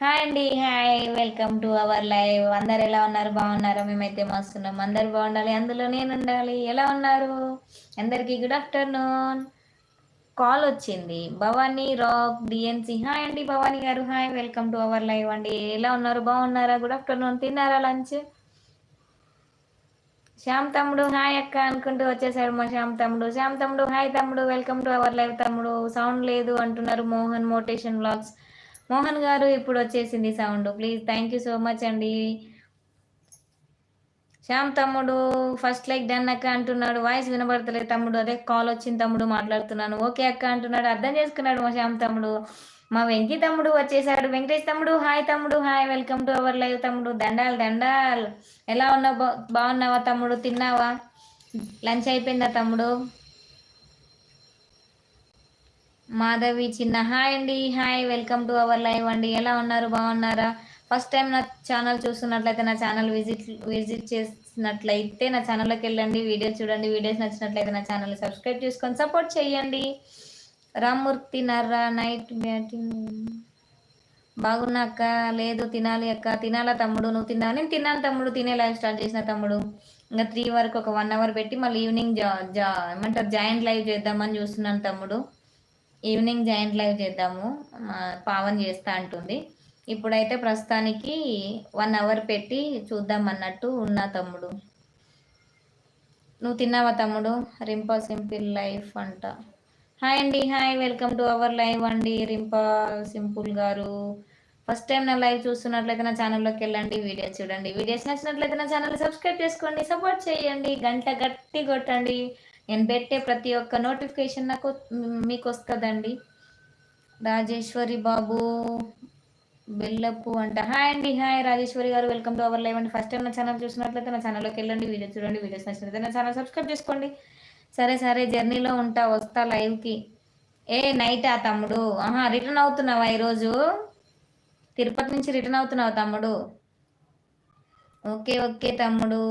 Hi అండి hi. Welcome to our live. అందరు ఎలా ఉన్నారు? బాగున్నారా? మేమైతే మస్తున్నాం. అందరు బాగుండాలి. అందులో నేను ఉండాలి. ఎలా ఉన్నారు? అందరికీ గుడ్ ఆఫ్టర్నూన్ కాల్ వచ్చింది. Bhavani rock DNC. హాయ్ అండి భవానీ గారు. Hi. Welcome to our live అండి. ఎలా ఉన్నారు? బాగున్నారా? గుడ్ ఆఫ్టర్నూన్ తిన్నారా లంచ్? శ్యామ్ తమ్ముడు హాయ్ అక్క అనుకుంటూ వచ్చేసాడు మా శ్యామ్ తమ్ముడు. శ్యామ్ తమ్ముడు హాయ్ తమ్ముడు. వెల్కమ్ టు అవర్ లైవ్ తమ్ముడు. సౌండ్ లేదు అంటున్నారు మోహన్ మోటేషన్ బ్లాగ్స్ మోహన్ గారు ఇప్పుడు వచ్చేసింది sound. Please thank you so much అండి. శ్యామ్ తమ్ముడు ఫస్ట్ లైక్ డన్ అక్క అంటున్నాడు. వాయిస్ వినబడతలేదు తమ్ముడు. అదే కాల్ వచ్చింది తమ్ముడు మాట్లాడుతున్నాను. ఓకే అక్క అంటున్నాడు. అర్థం చేసుకున్నాడు మా శ్యామ్ తమ్ముడు. మా వెంకీ తమ్ముడు వచ్చేసాడు. వెంకటేష్ తమ్ముడు హాయ్ తమ్ముడు hi welcome to our live తమ్ముడు. దండాల్ దండాల్. ఎలా ఉన్నావు? బాగున్నావా తమ్ముడు? తిన్నావా? లంచ్ అయిపోయిందా తమ్ముడు? మాధవి చిన్న హాయ్ అండి hi welcome to our live అండి. ఎలా ఉన్నారు బాగున్నారా? ఫస్ట్ టైం నా ఛానల్ చూస్తున్నట్లయితే నా ఛానల్ విజిట్ విజిట్ చేసినట్లయితే నా ఛానల్లోకి వెళ్ళండి వీడియోస్ చూడండి వీడియోస్ నచ్చినట్లయితే నా ఛానల్ సబ్స్క్రైబ్ చేసుకొని సపోర్ట్ చేయండి రామ్మూర్తి నర్రా నైట్ బ్యాటింగ్. బాగున్నా అక్క? లేదు తినాలి అక్క. తినాలా తమ్ముడు? నువ్వు తిన్నా నేను తిన్నాను తమ్ముడు తినే లైవ్ స్టార్ట్ చేసిన తమ్ముడు. ఇంకా త్రీ వరకు ఒక వన్ అవర్ పెట్టి మళ్ళీ ఈవినింగ్ జా జా ఏమంటారు జాయింట్ లైవ్ చేద్దామని చూస్తున్నాను తమ్ముడు. ఈవినింగ్ జాయింట్ లైవ్ చేద్దాము. పావన్ చేస్తా అంటుంది. ఇప్పుడైతే ప్రస్తుతానికి వన్ అవర్ పెట్టి చూద్దాం అన్నట్టు ఉన్నా తమ్ముడు. నువ్వు తిన్నావా తమ్ముడు? రింపా సింపుల్ లైఫ్ అంట. హాయ్ అండి hi. Welcome to our live అండి రింపా సింపుల్ గారు. ఫస్ట్ టైం నా లైవ్ చూస్తున్నట్లయితే నా ఛానల్లోకి వెళ్ళండి వీడియోస్ చూడండి. వీడియోస్ నచ్చినట్లయితే నా ఛానల్ సబ్స్క్రైబ్ చేసుకోండి సపోర్ట్ చేయండి. గంట గట్టి కొట్టండి. నేను పెట్టే ప్రతి ఒక్క నోటిఫికేషన్ నాకు మీకు వస్తుందండి రాజేశ్వరి బాబు బెల్లపు అంట. హాయ్ అండి హాయ్ రాజేశ్వరి గారు. వెల్కమ్ టు అవర్ లైవ్ అండి. ఫస్ట్ టైం నా ఛానల్ చూసినట్లయితే నా ఛానల్లోకి వెళ్ళండి వీడియో చూడండి వీడియోస్ నచ్చినట్లయితే నా ఛానల్ సబ్స్క్రైబ్ చేసుకోండి. సరే సరే జర్నీలో ఉంటా వస్తా లైవ్కి ఏ నైట్ ఆ తమ్ముడు? ఆహా రిటర్న్ అవుతున్నావా ఈరోజు? తిరుపతి నుంచి రిటర్న్ అవుతున్నావు తమ్ముడు? ఓకే ఓకే తమ్ముడు.